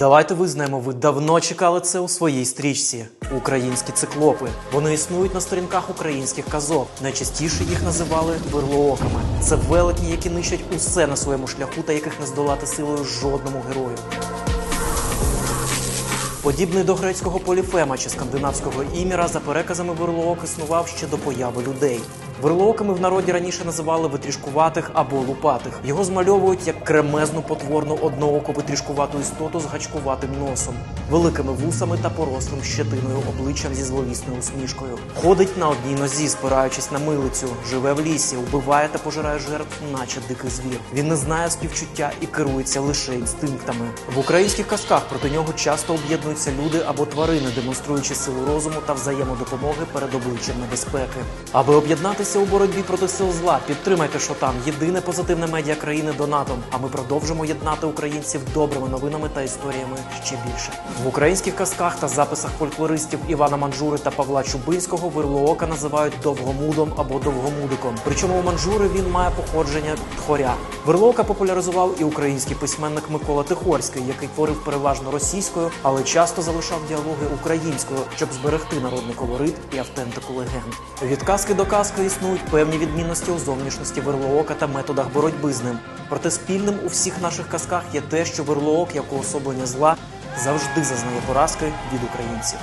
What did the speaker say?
Давайте визнаємо, ви давно чекали це у своїй стрічці. Українські циклопи. Вони існують на сторінках українських казок. Найчастіше їх називали вирлооками. Це велетні, які нищать усе на своєму шляху та яких не здолати силою жодному герою. Подібний до грецького поліфема чи скандинавського іміра, за переказами вирлоок існував ще до появи людей. Вирлооками в народі раніше називали витрішкуватих або лупатих. Його змальовують як кремезну потворну однооку витрішкувату істоту з гачкуватим носом, великими вусами та порослим щетиною обличчям зі зловісною усмішкою. Ходить на одній нозі, спираючись на милицю, живе в лісі, вбиває та пожирає жертв, наче дикий звір. Він не знає співчуття і керується лише інстинктами. В українських казках проти нього часто об'єднуються люди або тварини, демонструючи силу розуму та взаємодопомоги перед обличчям небезпеки. Аби об'єднатися у боротьбі проти сил зла, підтримайте Шотан, єдине позитивне медіа країни донатом. А ми продовжимо єднати українців добрими новинами та історіями ще більше. В українських казках та записах фольклористів Івана Манджури та Павла Чубинського вирлоока називають довгомудом або довгомудиком. Причому у Манджури він має походження тхоря. Вирлоока популяризував і український письменник Микола Тихорський, який творив переважно російською, але часто залишав діалоги українською, щоб зберегти народний колорит і автентику легенд. Від казки до казки існують певні відмінності у зовнішності вирлоока та методах боротьби з ним. Проте спільним у всіх наших казках є те, що вирлоок, як уособлення зла, завжди зазнає поразки від українців.